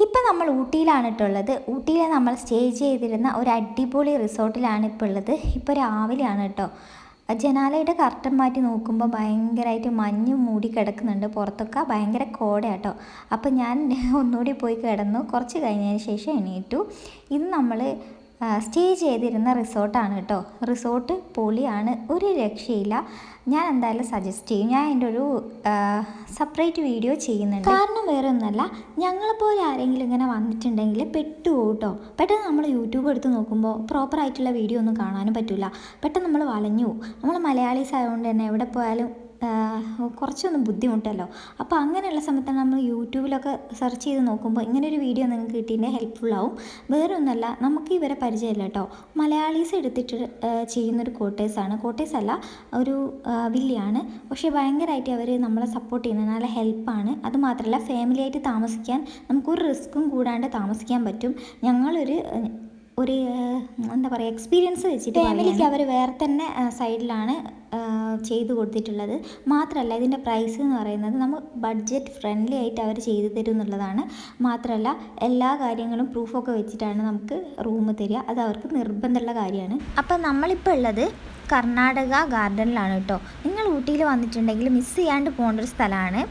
ഇപ്പം നമ്മൾ ഊട്ടിയിലാണ് ഇട്ടുള്ളത് ഊട്ടിയിൽ നമ്മൾ സ്റ്റേ ചെയ്തിരുന്ന ഒരു അടിപൊളി റിസോർട്ടിലാണ് ഇപ്പോൾ ഉള്ളത്. ഇപ്പോൾ രാവിലെയാണ് കേട്ടോ. ജനാലയുടെ കർട്ടൻ മാറ്റി നോക്കുമ്പോൾ ഭയങ്കരമായിട്ട് മഞ്ഞ് മൂടി കിടക്കുന്നുണ്ട്. പുറത്തൊക്കെ ഭയങ്കര കോടയാട്ടോ അപ്പോൾ ഞാൻ ഒന്നുകൂടി പോയി കിടന്നു. കുറച്ച് കഴിഞ്ഞതിന് ശേഷം എണീറ്റു. ഇത് നമ്മൾ സ്റ്റേ ചെയ്തിരുന്ന റിസോർട്ടാണ് കേട്ടോ. റിസോർട്ട് പൊളിയാണ്. ഒരു രക്ഷയില്ല. ഞാൻ എന്തായാലും സജസ്റ്റ് ചെയ്യും. ഞാൻ അതിന്റെ ഒരു സെപ്പറേറ്റ് വീഡിയോ ചെയ്യുന്നുണ്ട്. കാരണം വേറെ ഒന്നുമല്ല ഞങ്ങളെപ്പോലെ ആരെങ്കിലും ഇങ്ങനെ വന്നിട്ടുണ്ടെങ്കിൽ പെട്ടുപോകും കേട്ടോ. പെട്ടെന്ന് നമ്മൾ യൂട്യൂബ് എടുത്ത് നോക്കുമ്പോൾ പ്രോപ്പറായിട്ടുള്ള വീഡിയോ ഒന്നും കാണാനും പറ്റില്ല. പെട്ടെന്ന് നമ്മൾ വളഞ്ഞു പോകും. നമ്മൾ മലയാളീസ് ആയതുകൊണ്ട് തന്നെ എവിടെ പോയാലും കുറച്ചൊന്നും ബുദ്ധിമുട്ടല്ലോ. അപ്പോൾ അങ്ങനെയുള്ള സമയത്ത് നമ്മൾ യൂട്യൂബിലൊക്കെ സെർച്ച് ചെയ്ത് നോക്കുമ്പോൾ ഇങ്ങനൊരു വീഡിയോ നിങ്ങൾക്ക് കിട്ടിയതിന്റെ വേറെ ഒന്നുമല്ല നമുക്ക് ഇവരെ പരിചയമില്ല കേട്ടോ. മലയാളീസ് എടുത്തിട്ട് ചെയ്യുന്നൊരു കോട്ടേഴ്സാണ് കോട്ടേഴ്സ് അല്ല ഒരു വില്ലിയാണ്. പക്ഷേ ഭയങ്കരമായിട്ട് അവർ നമ്മളെ സപ്പോർട്ട് ചെയ്യുന്നത് നല്ല ഹെൽപ്പാണ് അതുമാത്രമല്ല ഫാമിലിയായിട്ട് താമസിക്കാൻ നമുക്കൊരു റിസ്ക്കും കൂടാണ്ട് താമസിക്കാൻ പറ്റും. ഞങ്ങളൊരു ഒരു എന്താ പറയുക എക്സ്പീരിയൻസ് വെച്ചിട്ട് ഫാമിലിക്ക് അവർ വേറെ തന്നെ സൈഡിലാണ് ചെയ്തു കൊടുത്തിട്ടുള്ളത്. മാത്രമല്ല ഇതിന്റെ പ്രൈസ് എന്ന് പറയുന്നത് നമ്മൾ ബഡ്ജറ്റ് ഫ്രണ്ട്ലി ആയിട്ട് അവർ ചെയ്തു തരും എന്നുള്ളതാണ് മാത്രമല്ല എല്ലാ കാര്യങ്ങളും പ്രൂഫൊക്കെ വെച്ചിട്ടാണ് നമുക്ക് റൂം തരിക. അത് അവർക്ക് നിർബന്ധമുള്ള കാര്യമാണ്. അപ്പം നമ്മളിപ്പോൾ ഉള്ളത് കർണാടക ഗാർഡനിലാണ് കേട്ടോ. നിങ്ങൾ ഊട്ടിയിൽ വന്നിട്ടുണ്ടെങ്കിൽ മിസ് ചെയ്യാണ്ട് പോകേണ്ട ഒരു സ്ഥലമാണ്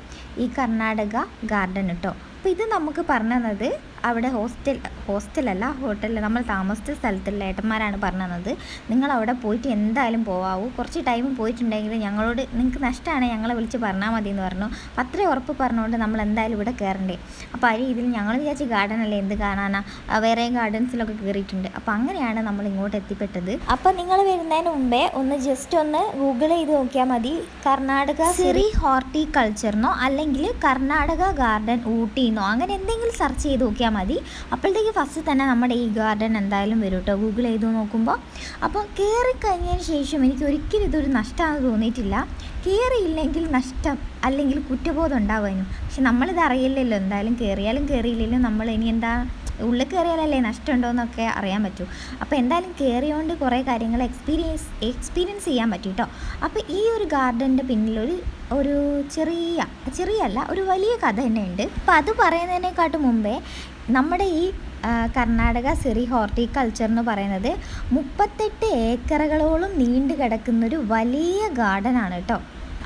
ഈ കർണാടക ഗാർഡൻ കേട്ടോ. അപ്പോൾ ഇത് നമുക്ക് പറഞ്ഞു തന്നത് അവിടെ ഹോസ്റ്റൽ ഹോസ്റ്റലല്ല ഹോട്ടലിൽ നമ്മൾ താമസിച്ച സ്ഥലത്തുള്ള ഏട്ടന്മാരാണ് പറഞ്ഞു തന്നത് നിങ്ങൾ അവിടെ പോയിട്ട് എന്തായാലും പോവാവൂ. കുറച്ച് ടൈം പോയിട്ടുണ്ടെങ്കിൽ ഞങ്ങളോട് നിങ്ങൾക്ക് നഷ്ടമാണ് ഞങ്ങളെ വിളിച്ച് പറഞ്ഞാൽ മതി എന്ന് പറഞ്ഞു അത്രയും ഉറപ്പ് പറഞ്ഞുകൊണ്ട് നമ്മൾ എന്തായാലും ഇവിടെ കയറണ്ടേ അപ്പോൾ ആ രീതിയിൽ ഞങ്ങൾ വിചാരിച്ച് ഗാർഡൻ അല്ലേ എന്ത് കാണാനാ? വേറെ ഗാർഡൻസിലൊക്കെ കയറിയിട്ടുണ്ട് അപ്പോൾ അങ്ങനെയാണ് നമ്മൾ ഇങ്ങോട്ട് എത്തിപ്പെട്ടത്. അപ്പോൾ നിങ്ങൾ വരുന്നതിന് മുമ്പേ ഒന്ന് ജസ്റ്റ് ഒന്ന് ഗൂഗിൾ ചെയ്ത് നോക്കിയാൽ മതി. കർണാടക സിറി ഹോർട്ടിക്കൾച്ചറിനോ അല്ലെങ്കിൽ കർണാടക ഗാർഡൻ ഊട്ടിന്നോ അങ്ങനെ എന്തെങ്കിലും സെർച്ച് ചെയ്ത് നോക്കിയാൽ മതി. അപ്പോഴത്തേക്ക് ഫസ്റ്റ് തന്നെ നമ്മുടെ ഈ ഗാർഡൻ എന്തായാലും വരും കേട്ടോ ഗൂഗിൾ ചെയ്ത് നോക്കുമ്പോൾ അപ്പോൾ കയറി കഴിഞ്ഞതിന് ശേഷം എനിക്ക് ഒരിക്കലും ഇതൊരു നഷ്ടമാണെന്ന് തോന്നിയിട്ടില്ല. കയറിയില്ലെങ്കിൽ നഷ്ടം അല്ലെങ്കിൽ കുറ്റബോധം ഉണ്ടാവുമായിരുന്നു. പക്ഷെ നമ്മളിത് അറിയില്ലല്ലോ എന്തായാലും കയറിയാലും കയറിയില്ലെങ്കിലും നമ്മൾ ഇനി എന്താ ഉള്ളിൽ കയറിയാലല്ലേ നഷ്ടമുണ്ടോയെന്നൊക്കെ അറിയാൻ പറ്റൂ. അപ്പോൾ എന്തായാലും കയറിയോണ്ട് കുറേ കാര്യങ്ങൾ എക്സ്പീരിയൻസ് എക്സ്പീരിയൻസ് ചെയ്യാൻ പറ്റും കേട്ടോ അപ്പോൾ ഈ ഒരു ഗാർഡന്റെ പിന്നിലൊരു ഒരു ചെറിയ ചെറിയല്ല ഒരു വലിയ കഥ തന്നെ ഉണ്ട് അപ്പോൾ അത് പറയുന്നതിനെക്കാട്ടും മുമ്പേ നമ്മുടെ ഈ കർണാടക സിറി ഹോർട്ടിക്കൾച്ചർ എന്ന് പറയുന്നത് മുപ്പത്തെട്ട് ഏക്കറുകളോളം നീണ്ടു കിടക്കുന്നൊരു വലിയ ഗാർഡനാണ് കേട്ടോ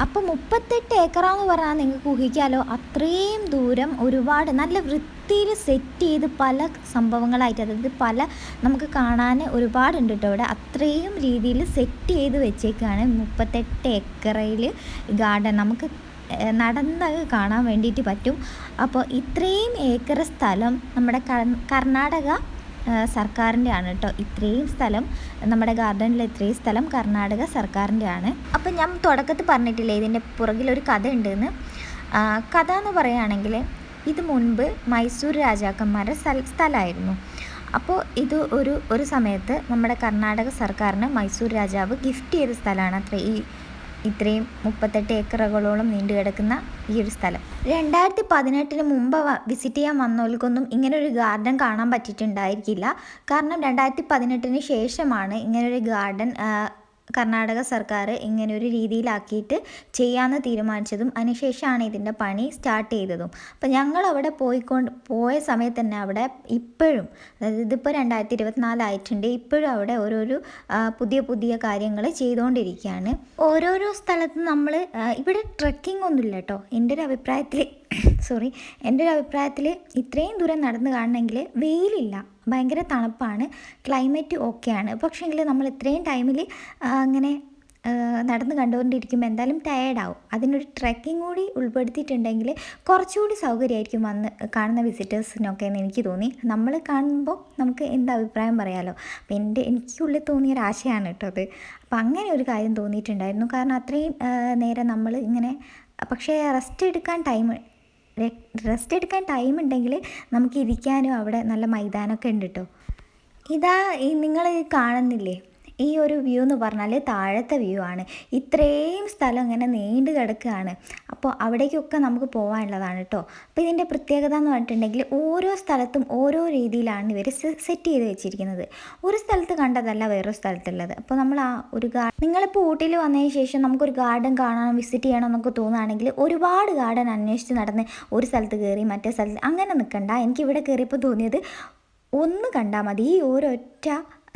അപ്പോൾ മുപ്പത്തെട്ട് ഏക്കറാന്ന് പറഞ്ഞാൽ നിങ്ങൾക്ക് ഊഹിക്കാലോ? അത്രയും ദൂരം ഒരുപാട് നല്ല വൃത്തിയിൽ സെറ്റ് ചെയ്ത് പല സംഭവങ്ങളായിട്ട് അതായത് പല നമുക്ക് കാണാൻ ഒരുപാടുണ്ട് കേട്ടോ ഇവിടെ. അത്രയും രീതിയിൽ സെറ്റ് ചെയ്ത് വെച്ചേക്കാണ് മുപ്പത്തെട്ട് ഏക്കറയിൽ ഗാർഡൻ നമുക്ക് നടന്ന് കാണാൻ വേണ്ടിയിട്ട് പറ്റും. അപ്പോൾ ഇത്രയും ഏക്കർ സ്ഥലം നമ്മുടെ കർണാടക സർക്കാരിന്റെ ആണ് കേട്ടോ ഇത്രയും സ്ഥലം. നമ്മുടെ ഗാർഡനിൽ ഇത്രയും സ്ഥലം കർണാടക സർക്കാരിന്റെ ആണ് അപ്പം ഞാൻ തുടക്കത്തിൽ പറഞ്ഞിട്ടില്ലേ ഇതിന്റെ പുറകിലൊരു കഥ ഉണ്ടെന്ന്. കഥ എന്ന് പറയുകയാണെങ്കിൽ ഇത് മുൻപ് മൈസൂർ രാജാക്കന്മാരുടെ സ്ഥലമായിരുന്നു. അപ്പോൾ ഇത് ഒരു ഒരു സമയത്ത് നമ്മുടെ കർണാടക സർക്കാരിന് മൈസൂർ രാജാവ് ഗിഫ്റ്റ് ചെയ്ത സ്ഥലമാണ് അത്ര. ഈ ഇത്രയും മുപ്പത്തെട്ട് ഏക്കറുകളോളം നീണ്ടു കിടക്കുന്ന ഈ ഒരു സ്ഥലം. രണ്ടായിരത്തി പതിനെട്ടിന് മുമ്പ് വിസിറ്റ് ചെയ്യാൻ വന്നവർക്കൊന്നും ഇങ്ങനെ ഒരു ഗാർഡൻ കാണാൻ പറ്റിയിട്ടുണ്ടായിരിക്കില്ല. കാരണം രണ്ടായിരത്തി പതിനെട്ടിന് ശേഷമാണ് ഇങ്ങനൊരു ഗാർഡൻ കർണാടക സർക്കാർ ഇങ്ങനെ ഒരു രീതിയിലാക്കിയിട്ട് ചെയ്യാമെന്ന് തീരുമാനിച്ചതും അതിനുശേഷമാണ് ഇതിന്റെ പണി സ്റ്റാർട്ട് ചെയ്തതും. അപ്പം ഞങ്ങൾ അവിടെ പോയിക്കൊണ്ട് പോയ സമയത്ത് തന്നെ അവിടെ ഇപ്പോഴും അതായത് ഇതിപ്പോൾ രണ്ടായിരത്തി ഇരുപത്തിനാലായിട്ടുണ്ട് ഇപ്പോഴും അവിടെ ഓരോരോ പുതിയ പുതിയ കാര്യങ്ങൾ ചെയ്തുകൊണ്ടിരിക്കുകയാണ് ഓരോരോ സ്ഥലത്ത് നമ്മൾ ഇവിടെ ട്രക്കിംഗ് ഒന്നുമില്ല കേട്ടോ. എന്റെ ഒരു അഭിപ്രായത്തിൽ സോറി എന്റെ ഒരു അഭിപ്രായത്തിൽ ഇത്രയും ദൂരം നടന്ന് കാണണമെങ്കിൽ വെയിലില്ല. ഭയങ്കര തണുപ്പാണ്. ക്ലൈമറ്റ് ഓക്കെയാണ് പക്ഷേങ്കിൽ നമ്മൾ ഇത്രയും ടൈമിൽ അങ്ങനെ നടന്ന് കണ്ടുകൊണ്ടിരിക്കുമ്പോൾ എന്തായാലും ടയേർഡാവും അതിനൊരു ട്രെക്കിംഗ് കൂടി ഉൾപ്പെടുത്തിയിട്ടുണ്ടെങ്കിൽ കുറച്ചുകൂടി സൗകര്യമായിരിക്കും വന്ന് കാണുന്ന വിസിറ്റേഴ്സിനൊക്കെ എന്ന് എനിക്ക് തോന്നി. നമ്മൾ കാണുമ്പോൾ നമുക്ക് എന്ത് അഭിപ്രായം പറയാമല്ലോ അപ്പോൾ എന്റെ എനിക്കുള്ളിൽ തോന്നിയ ഒരു ആശയമാണ് കേട്ടോ അത്. അപ്പം അങ്ങനെ ഒരു കാര്യം തോന്നിയിട്ടുണ്ടായിരുന്നു. കാരണം അത്രയും നേരം നമ്മൾ ഇങ്ങനെ പക്ഷേ റെസ്റ്റ് എടുക്കാൻ ടൈം റെസ്റ്റ് എടുക്കാൻ ടൈം ഉണ്ടെങ്കിൽ നമുക്ക് ഇരിക്കാനും അവിടെ നല്ല മൈതാനമൊക്കെ ഉണ്ട് കേട്ടോ ഇതാ ഈ നിങ്ങൾ കാണുന്നില്ലേ? ഈ ഒരു വ്യൂ എന്ന് പറഞ്ഞാൽ താഴത്തെ വ്യൂ ആണ്. ഇത്രയും സ്ഥലം ഇങ്ങനെ നീണ്ടു കിടക്കുകയാണ്. അപ്പോൾ അവിടേക്കൊക്കെ നമുക്ക് പോകാനുള്ളതാണ് കേട്ടോ അപ്പോൾ ഇതിന്റെ പ്രത്യേകത എന്ന് പറഞ്ഞിട്ടുണ്ടെങ്കിൽ ഓരോ സ്ഥലത്തും ഓരോ രീതിയിലാണ് ഇവർ സെറ്റ് ചെയ്ത് വെച്ചിരിക്കുന്നത്. ഒരു സ്ഥലത്ത് കണ്ടതല്ല വേറൊരു സ്ഥലത്തുള്ളത്. അപ്പോൾ നമ്മൾ ആ ഒരു ഗാർഡൻ നിങ്ങളിപ്പോൾ ഊട്ടിയിൽ വന്നതിന് ശേഷം നമുക്കൊരു ഗാർഡൻ കാണണം വിസിറ്റ് ചെയ്യണം എന്നൊക്കെ തോന്നുകയാണെങ്കിൽ ഒരുപാട് ഗാർഡൻ അന്വേഷിച്ച് നടന്ന് ഒരു സ്ഥലത്ത് കയറി മറ്റേ സ്ഥലത്ത് അങ്ങനെ നിൽക്കണ്ട. എനിക്ക് എനിക്കിവിടെ കയറിയപ്പോൾ തോന്നിയത് ഒന്ന് കണ്ടാൽ മതി. ഈ ഒരൊറ്റ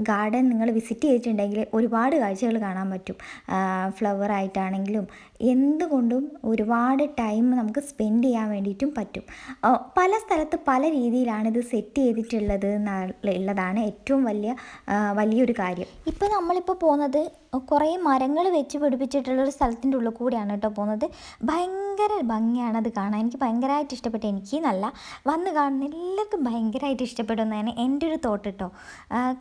ഗാർഡൻ നിങ്ങൾ വിസിറ്റ് ചെയ്തിട്ടുണ്ടെങ്കിൽ ഒരുപാട് കാഴ്ചകൾ കാണാൻ പറ്റും. ഫ്ലവർ ആയിട്ടാണെങ്കിലും എന്തുകൊണ്ടും ഒരുപാട് ടൈം നമുക്ക് സ്പെൻഡ് ചെയ്യാൻ വേണ്ടിയിട്ടും പറ്റും. പല സ്ഥലത്ത് പല രീതിയിലാണ് ഇത് സെറ്റ് ചെയ്തിട്ടുള്ളത് ഉള്ളതാണ് ഏറ്റവും വലിയ വലിയൊരു കാര്യം. ഇപ്പോൾ നമ്മളിപ്പോൾ പോകുന്നത് കുറേ മരങ്ങൾ വെച്ച് പിടിപ്പിച്ചിട്ടുള്ള ഒരു സ്ഥലത്തിന്റെ ഉള്ളിൽ കൂടിയാണ് കേട്ടോ പോകുന്നത് ഭയങ്കര ഭംഗിയാണ് അത് കാണാൻ. എനിക്ക് ഭയങ്കരമായിട്ട് ഇഷ്ടപ്പെട്ടു. എനിക്ക് നല്ല വന്ന് കാണുന്ന എല്ലാവർക്കും ഭയങ്കരമായിട്ട് ഇഷ്ടപ്പെടുന്നതാണ് എന്റെ ഒരു തോട്ട് കേട്ടോ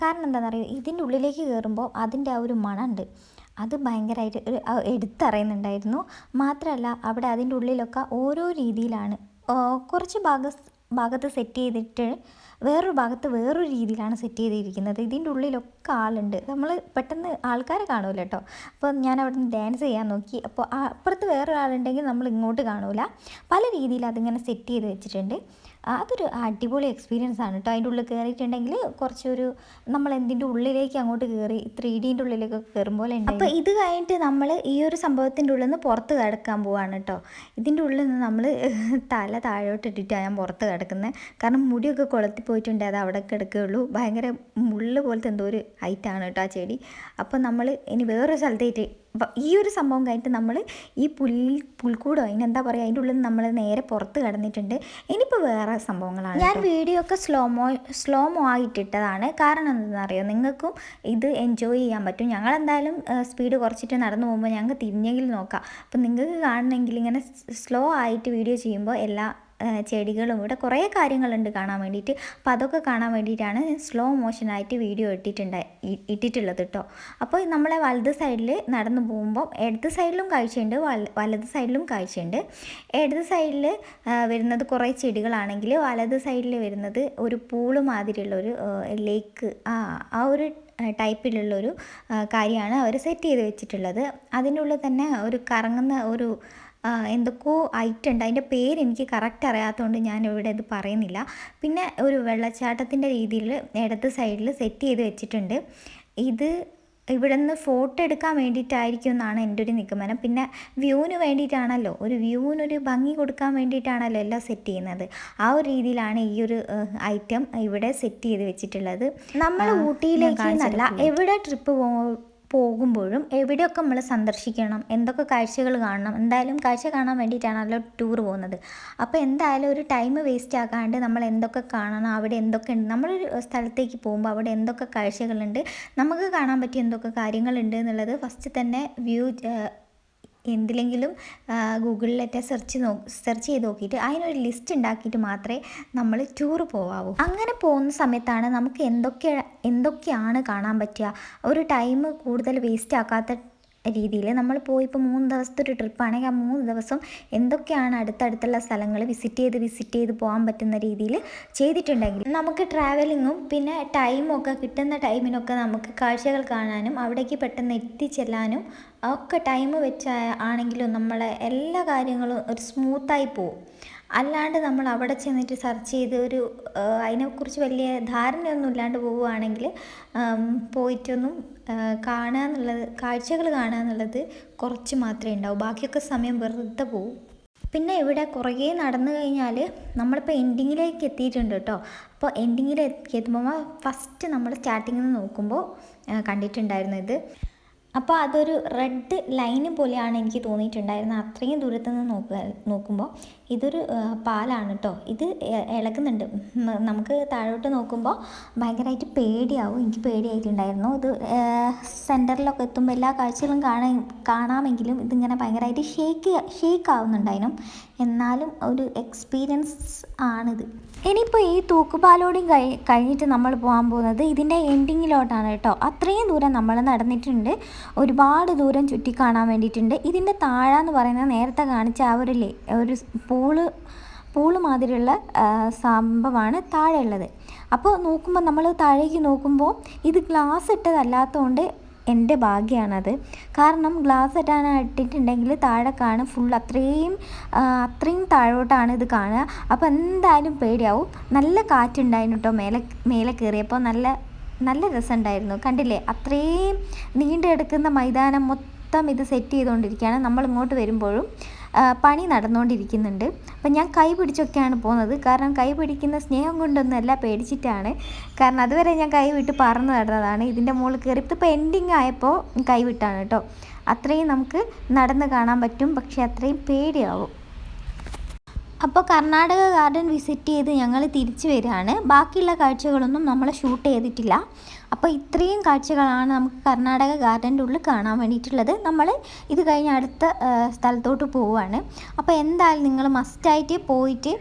കാരണം എന്താണെന്ന് അറിയുമോ ഇതിന്റെ ഉള്ളിലേക്ക് കയറുമ്പോൾ അതിന്റെ ആ ഒരു മണമുണ്ട്. അത് ഭയങ്കരമായിട്ട് എടുത്തറിയുന്നുണ്ടായിരുന്നു. മാത്രമല്ല അവിടെ അതിന്റെ ഉള്ളിലൊക്കെ ഓരോ രീതിയിലാണ് കുറച്ച് ഭാഗ ഭാഗത്ത് സെറ്റ് ചെയ്തിട്ട് വേറൊരു ഭാഗത്ത് വേറൊരു രീതിയിലാണ് സെറ്റ് ചെയ്തിരിക്കുന്നത്. ഇതിന്റെ ഉള്ളിലൊക്കെ ആളുണ്ട്. നമ്മൾ പെട്ടെന്ന് ആൾക്കാരെ കാണൂല കേട്ടോ. അപ്പോൾ ഞാൻ അവിടെ നിന്ന് ഡാൻസ് ചെയ്യാൻ നോക്കി. അപ്പോൾ അപ്പുറത്ത് വേറൊരാളുണ്ടെങ്കിൽ നമ്മൾ ഇങ്ങോട്ട് കാണൂല. പല രീതിയിൽ അതിങ്ങനെ സെറ്റ് ചെയ്ത് വെച്ചിട്ടുണ്ട്. അതൊരു അടിപൊളി എക്സ്പീരിയൻസ് ആണ് കേട്ടോ അതിന്റെ ഉള്ളിൽ കയറിയിട്ടുണ്ടെങ്കിൽ കുറച്ചൊരു നമ്മൾ എന്തിന്റെ ഉള്ളിലേക്ക് അങ്ങോട്ട് കയറി ത്രീ ഡീന്റെ പോലെ കയറുമ്പോൾ അപ്പോൾ ഇത് കഴിഞ്ഞിട്ട് നമ്മൾ ഈ ഒരു സംഭവത്തിന്റെ ഉള്ളിൽ നിന്ന് പുറത്ത് കിടക്കാൻ പോവാണ് കേട്ടോ ഇതിന്റെ ഉള്ളിൽ നിന്ന് നമ്മൾ തല താഴോട്ട് ഇട്ടിട്ടാണ് ഞാൻ പുറത്ത് കിടക്കുന്നത് കാരണം മുടിയൊക്കെ കൊളത്തി പോയിട്ടുണ്ട് അത് അവിടെ കിടക്കുകയുള്ളൂ ഭയങ്കര മുള്ളു പോലത്തെ എന്തോ ഒരു ഹൈറ്റാണ് കേട്ടോ ആ ചെടി. അപ്പോൾ നമ്മൾ ഇനി വേറൊരു സ്ഥലത്തേക്ക് ഈ ഒരു സംഭവം കഴിഞ്ഞിട്ട് നമ്മൾ ഈ പുൽ പുൽക്കൂടോ അതിനെന്താ പറയുക അതിന്റെ ഉള്ളിൽ നമ്മൾ നേരെ പുറത്ത് കടന്നിട്ടുണ്ട്. ഇനിയിപ്പോൾ വേറെ സംഭവങ്ങളാണ് ഞാൻ വീഡിയോ ഒക്കെ സ്ലോ മോ സ്ലോ മോ ആയിട്ടിട്ടതാണ്. കാരണം എന്താണെന്ന് അറിയാം? നിങ്ങൾക്കും ഇത് എൻജോയ് ചെയ്യാൻ പറ്റും. ഞങ്ങൾ എന്തായാലും സ്പീഡ് കുറച്ചിട്ട് നടന്നു പോകുമ്പോൾ ഞങ്ങൾക്ക് തിരിഞ്ഞെങ്കിൽ നോക്കാം. അപ്പം നിങ്ങൾക്ക് കാണണമെങ്കിൽ ഇങ്ങനെ സ്ലോ ആയിട്ട് വീഡിയോ ചെയ്യുമ്പോൾ എല്ലാ ചെടികളും ഇവിടെ കുറേ കാര്യങ്ങളുണ്ട് കാണാൻ വേണ്ടിയിട്ട്. അപ്പോൾ അതൊക്കെ കാണാൻ വേണ്ടിയിട്ടാണ് സ്ലോ മോഷനായിട്ട് വീഡിയോ ഇട്ടിട്ടുണ്ട് ഇട്ടിട്ടുള്ളത് കേട്ടോ അപ്പോൾ നമ്മളെ വലത് സൈഡിൽ നടന്നു പോകുമ്പോൾ ഇടത് സൈഡിലും കാഴ്ചയുണ്ട് വല വലത് സൈഡിലും കാഴ്ചയുണ്ട്. ഇടത് സൈഡിൽ വരുന്നത് കുറേ ചെടികളാണെങ്കിൽ വലത് സൈഡിൽ വരുന്നത് ഒരു പൂൾ മാതിരിയുള്ള ഒരു ലേക്ക് ആ ആ ഒരു ടൈപ്പിലുള്ളൊരു കാര്യമാണ് അവർ സെറ്റ് ചെയ്ത് വെച്ചിട്ടുള്ളത്. അതിനുള്ളിൽ തന്നെ ഒരു കറങ്ങുന്ന ഒരു എന്തൊക്കെയോ ഐറ്റം ഉണ്ട്. അതിന്റെ പേര് എനിക്ക് കറക്റ്റ് അറിയാത്തതുകൊണ്ട് ഞാൻ ഇവിടെ ഇത് പറയുന്നില്ല. പിന്നെ ഒരു വെള്ളച്ചാട്ടത്തിന്റെ രീതിയിൽ ഇടത്ത് സൈഡിൽ സെറ്റ് ചെയ്ത് വെച്ചിട്ടുണ്ട്. ഇത് ഇവിടെ നിന്ന് ഫോട്ടോ എടുക്കാൻ വേണ്ടിയിട്ടായിരിക്കും എന്നാണ് എന്റെ ഒരു നിഗമനം. പിന്നെ വ്യൂവിന് വേണ്ടിയിട്ടാണല്ലോ. ഒരു വ്യൂവിനൊരു ഭംഗി കൊടുക്കാൻ വേണ്ടിയിട്ടാണല്ലോ എല്ലാം സെറ്റ് ചെയ്യുന്നത്. ആ ഒരു രീതിയിലാണ് ഈ ഒരു ഐറ്റം ഇവിടെ സെറ്റ് ചെയ്ത് വെച്ചിട്ടുള്ളത്. നമ്മൾ ഊട്ടിയിലേക്ക് എവിടെ ട്രിപ്പ് പോ പോകുമ്പോഴും എവിടെയൊക്കെ നമ്മൾ സന്ദർശിക്കണം എന്തൊക്കെ കാഴ്ചകൾ കാണണം എന്തായാലും കാഴ്ച കാണാൻ വേണ്ടിയിട്ടാണല്ലോ ടൂർ പോകുന്നത്. അപ്പോൾ എന്തായാലും ഒരു ടൈം വേസ്റ്റ് ആക്കാണ്ട് നമ്മൾ എന്തൊക്കെ കാണണം അവിടെ എന്തൊക്കെ ഉണ്ട് നമ്മളൊരു സ്ഥലത്തേക്ക് പോകുമ്പോൾ അവിടെ എന്തൊക്കെ കാഴ്ചകളുണ്ട് നമുക്ക് കാണാൻ പറ്റിയ എന്തൊക്കെ കാര്യങ്ങളുണ്ട് എന്നുള്ളത് ഫസ്റ്റ് തന്നെ വ്യൂ എന്തിലെങ്കിലും ഗൂഗിളിലൊക്കെ സെർച്ച് നോ സെർച്ച് ചെയ്ത് നോക്കിയിട്ട് അതിനൊരു ലിസ്റ്റ് ഉണ്ടാക്കിയിട്ട് മാത്രമേ നമ്മൾ ടൂർ പോവാവൂ. അങ്ങനെ പോകുന്ന സമയത്താണ് നമുക്ക് എന്തൊക്കെ എന്തൊക്കെയാണ് കാണാൻ പറ്റുക? ഒരു ടൈം കൂടുതൽ വേസ്റ്റ് ആക്കാത്ത രീതിയിൽ നമ്മൾ പോയി ഇപ്പോൾ മൂന്ന് ദിവസത്തെ ഒരു ട്രിപ്പാണെങ്കിൽ ആ മൂന്ന് ദിവസം എന്തൊക്കെയാണ് അടുത്തടുത്തുള്ള സ്ഥലങ്ങൾ വിസിറ്റ് ചെയ്ത് വിസിറ്റ് ചെയ്ത് പോകാൻ പറ്റുന്ന രീതിയിൽ ചെയ്തിട്ടുണ്ടെങ്കിൽ നമുക്ക് ട്രാവലിങ്ങും പിന്നെ ടൈമും ഒക്കെ കിട്ടുന്ന ടൈമിനൊക്കെ നമുക്ക് കാഴ്ചകൾ കാണാനും അവിടേക്ക് പെട്ടെന്ന് എത്തിച്ചെല്ലാനും ഒക്കെ ടൈം വെച്ച് ആണെങ്കിലും നമ്മളെ എല്ലാ കാര്യങ്ങളും ഒരു സ്മൂത്തായി പോകും അല്ലാണ്ട് നമ്മൾ അവിടെ ചെന്നിട്ട് സെർച്ച് ചെയ്ത് ഒരു അതിനെക്കുറിച്ച് വലിയ ധാരണയൊന്നും ഇല്ലാണ്ട് പോവുകയാണെങ്കിൽ പോയിട്ടൊന്നും കാണുക എന്നുള്ളത് കാഴ്ചകൾ കാണുക എന്നുള്ളത് കുറച്ച് മാത്രമേ ഉണ്ടാവും. ബാക്കിയൊക്കെ സമയം വെറുതെ പോവും. പിന്നെ ഇവിടെ കുറേ നടന്നു കഴിഞ്ഞാൽ നമ്മളിപ്പോൾ എൻഡിങ്ങിലേക്ക് എത്തിയിട്ടുണ്ട് കേട്ടോ. അപ്പോൾ എൻഡിങ്ങിൽ എത്തുമ്പോൾ ഫസ്റ്റ് നമ്മൾ സ്റ്റാർട്ടിങ്ങിൽ നിന്ന് നോക്കുമ്പോൾ കണ്ടിട്ടുണ്ടായിരുന്നു ഇത് അപ്പോൾ അതൊരു റെഡ് ലൈന് പോലെയാണ് എനിക്ക് തോന്നിയിട്ടുണ്ടായിരുന്നത്. അത്രയും ദൂരത്ത് നിന്ന് നോക്കുക നോക്കുമ്പോൾ ഇതൊരു പാലാണ് കേട്ടോ ഇത് ഇളക്കുന്നുണ്ട്. നമുക്ക് താഴോട്ട് നോക്കുമ്പോൾ ഭയങ്കരമായിട്ട് പേടിയാവും. എനിക്ക് പേടിയായിട്ടുണ്ടായിരുന്നു. ഇത് സെന്ററിലൊക്കെ എത്തുമ്പോൾ എല്ലാ കാഴ്ചകളും കാണാൻ കാണാമെങ്കിലും ഇതിങ്ങനെ ഭയങ്കരമായിട്ട് ഷേക്ക് ഷേക്ക് ആവുന്നുണ്ടായിരുന്നു. എന്നാലും ഒരു എക്സ്പീരിയൻസ് ആണിത്. ഇനിയിപ്പോൾ ഈ തൂക്കുപാലോടും കഴി കഴിഞ്ഞിട്ട് നമ്മൾ പോകാൻ പോകുന്നത് ഇതിന്റെ എൻഡിങ്ങിലോട്ടാണ് കേട്ടോ. അത്രയും ദൂരം നമ്മൾ നടന്നിട്ടുണ്ട്. ഒരുപാട് ദൂരം ചുറ്റി കാണാൻ വേണ്ടിയിട്ടുണ്ട്. ഇതിന്റെ താഴെന്ന് പറയുന്നത് നേരത്തെ കാണിച്ച ആ ഒരു ഒരു പൂൾ പൂൾ മാതിരിയുള്ള സംഭവമാണ് താഴെയുള്ളത്. അപ്പോൾ നോക്കുമ്പോൾ നമ്മൾ താഴേക്ക് നോക്കുമ്പോൾ ഇത് ഗ്ലാസ് ഇട്ടതല്ലാത്തതുകൊണ്ട് എന്റെ ഭാഗ്യമാണത് കാരണം ഗ്ലാസ് ഇട്ടാൻ ഇട്ടിട്ടുണ്ടെങ്കിൽ താഴെ കാണും ഫുൾ അത്രയും അത്രയും താഴോട്ടാണ് ഇത് കാണുക. അപ്പോൾ എന്തായാലും പേടിയാവും. നല്ല കാറ്റുണ്ടായിരുന്നു കേട്ടോ മേലെ മേലെ കയറിയപ്പോൾ നല്ല നല്ല രസമുണ്ടായിരുന്നു. കണ്ടില്ലേ? അത്രയും നീണ്ടെടുക്കുന്ന മൈതാനം മൊത്തം ഇത് സെറ്റ് ചെയ്തുകൊണ്ടിരിക്കുകയാണ്. നമ്മൾ ഇങ്ങോട്ട് വരുമ്പോഴും പണി നടന്നുകൊണ്ടിരിക്കുന്നുണ്ട്. അപ്പം ഞാൻ കൈ പിടിച്ചൊക്കെയാണ് പോകുന്നത്. കാരണം കൈ പിടിക്കുന്ന സ്നേഹം കൊണ്ടൊന്നുമല്ല പേടിച്ചിട്ടാണ്. കാരണം അതുവരെ ഞാൻ കൈ വിട്ട് പറന്ന് നടന്നതാണ്. ഇതിന്റെ മുകളിൽ കയറി. ഇപ്പോൾ എൻഡിങ് ആയപ്പോൾ കൈ വിട്ടാണ് കേട്ടോ. അത്രയും നമുക്ക് നടന്ന് കാണാൻ പറ്റും. പക്ഷേ അത്രയും പേടിയാവും. അപ്പോൾ കർണാടക ഗാർഡൻ വിസിറ്റ് ചെയ്ത് ഞങ്ങൾ തിരിച്ചു വരികയാണ്. ബാക്കിയുള്ള കാഴ്ചകളൊന്നും നമ്മൾ ഷൂട്ട് ചെയ്തിട്ടില്ല. അപ്പോൾ ഇത്രയും കാഴ്ചകളാണ് നമുക്ക് കർണാടക ഗാർഡന്റെ ഉള്ളിൽ കാണാൻ വേണ്ടിയിട്ടുള്ളത്. നമ്മൾ ഇത് കഴിഞ്ഞ് അടുത്ത സ്ഥലത്തോട്ട് പോവുകയാണ്. അപ്പോൾ എന്തായാലും നിങ്ങൾ മസ്റ്റായിട്ട് പോയിട്ട്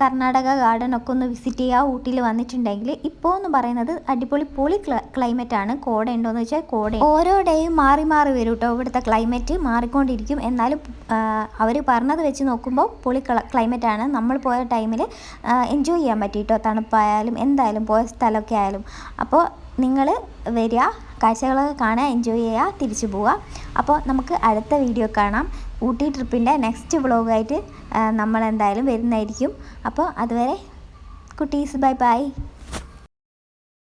കർണാടക ഗാർഡൻ ഒക്കെ ഒന്ന് വിസിറ്റ് ചെയ്യുക. ഊട്ടിയിൽ വന്നിട്ടുണ്ടെങ്കിൽ ഇപ്പോൾ എന്ന് പറയുന്നത് അടിപൊളി പൊളി ക്ലൈമറ്റ് ആണ്. കോട ഉണ്ടോയെന്ന് വെച്ചാൽ കോട. ഓരോ ഡേയും മാറി മാറി വരും കേട്ടോ ഇവിടുത്തെ ക്ലൈമറ്റ് മാറിക്കൊണ്ടിരിക്കും. എന്നാലും അവർ പറഞ്ഞത് വെച്ച് നോക്കുമ്പോൾ പൊളി ക്ലൈമറ്റ് ആണ്. നമ്മൾ പോയ ടൈമിൽ എൻജോയ് ചെയ്യാൻ പറ്റി കേട്ടോ തണുപ്പായാലും എന്തായാലും പോയ സ്ഥലമൊക്കെ ആയാലും. അപ്പോൾ നിങ്ങൾ വരിക കാഴ്ചകളൊക്കെ കാണുക എൻജോയ് ചെയ്യുക തിരിച്ചു പോവുക. അപ്പോൾ നമുക്ക് അടുത്ത വീഡിയോ കാണാം. ഊട്ടി ട്രിപ്പിന്റെ നെക്സ്റ്റ് വ്ളോഗായിട്ട് നമ്മൾ എന്തായാലും വരുന്നതായിരിക്കും. അപ്പോൾ അതുവരെ കുട്ടീസ് ബൈ ബൈ